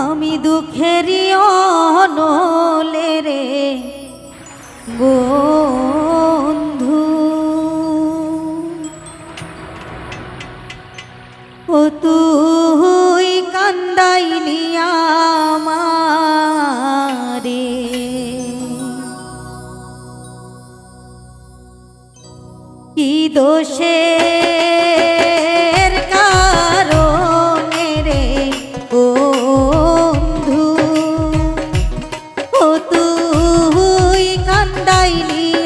আমি দুঃখেরই অনলে রে বন্ধু। ও তুই কান্দাইলি আমারে। কি দোষের তুই কান্দাইলি।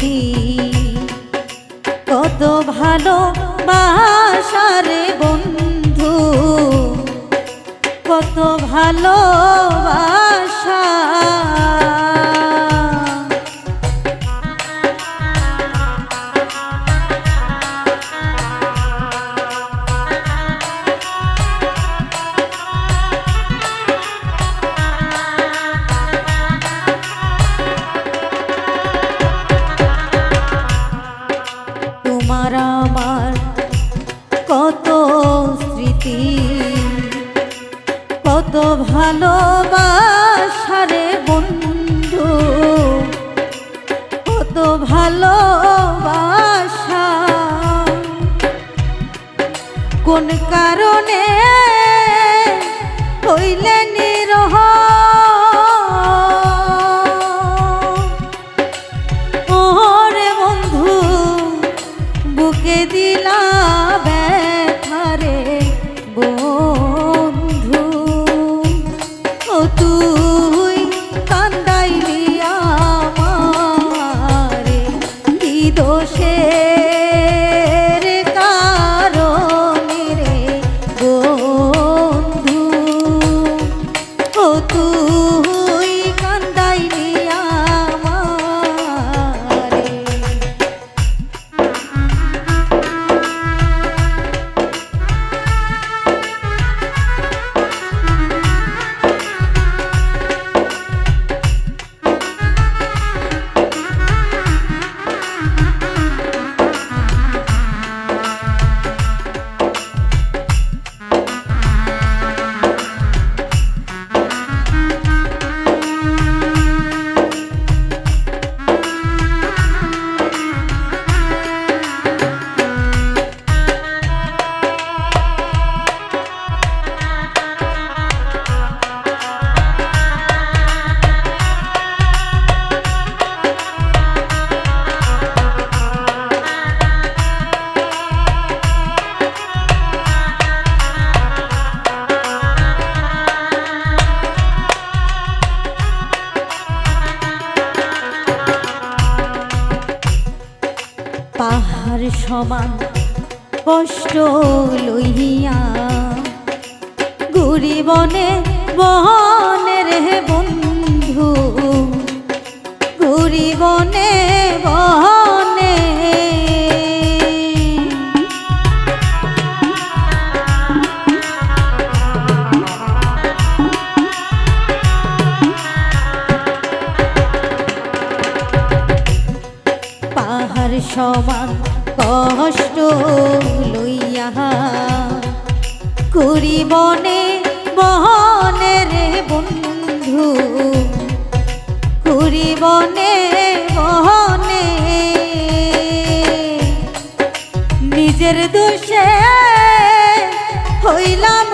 স্মৃতি কত ভালো বাসারে বন্ধু। কত ভালোবাসা ভালোবাসারে বন্ধু কত ভালোবাসা। কোন কারণে হইলে নিরহ পাহাড় সমান কষ্ট লইয়া ঘুরি বনে বন্ধু বনে বনে সমান কষ্ট লইয়া করি বনে বহনে বন্ধু। করি বনে বহনে নিজের দোষে হইলাম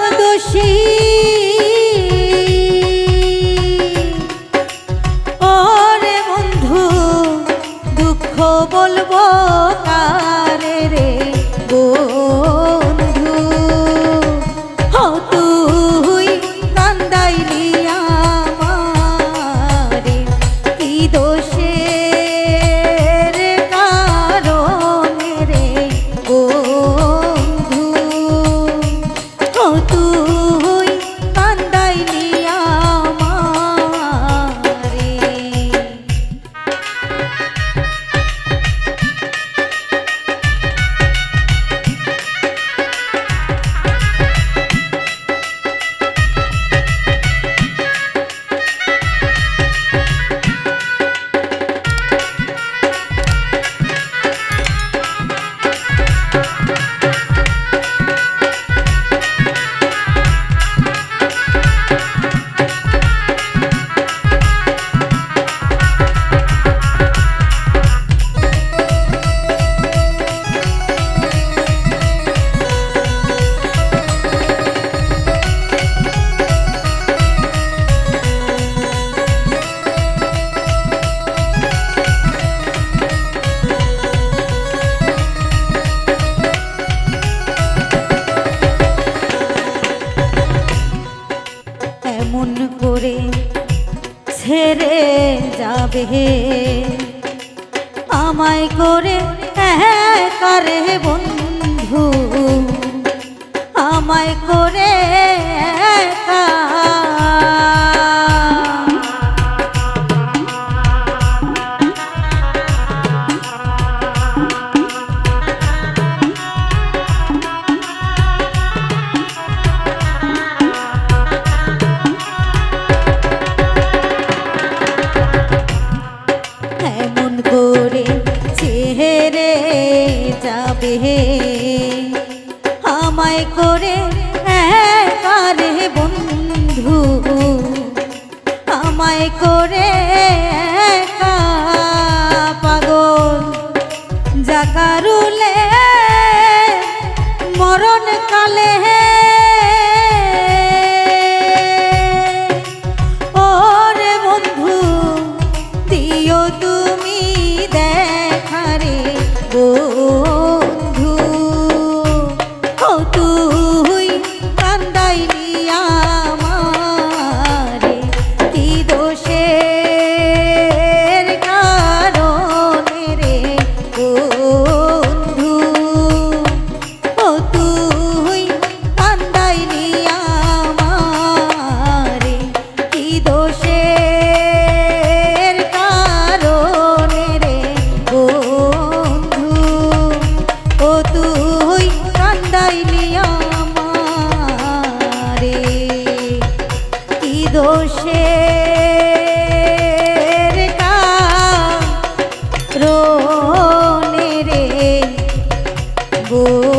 দেহে আমায় করে হ্যাঁ করে বন্ধু আমায় করে হে মনে রে গো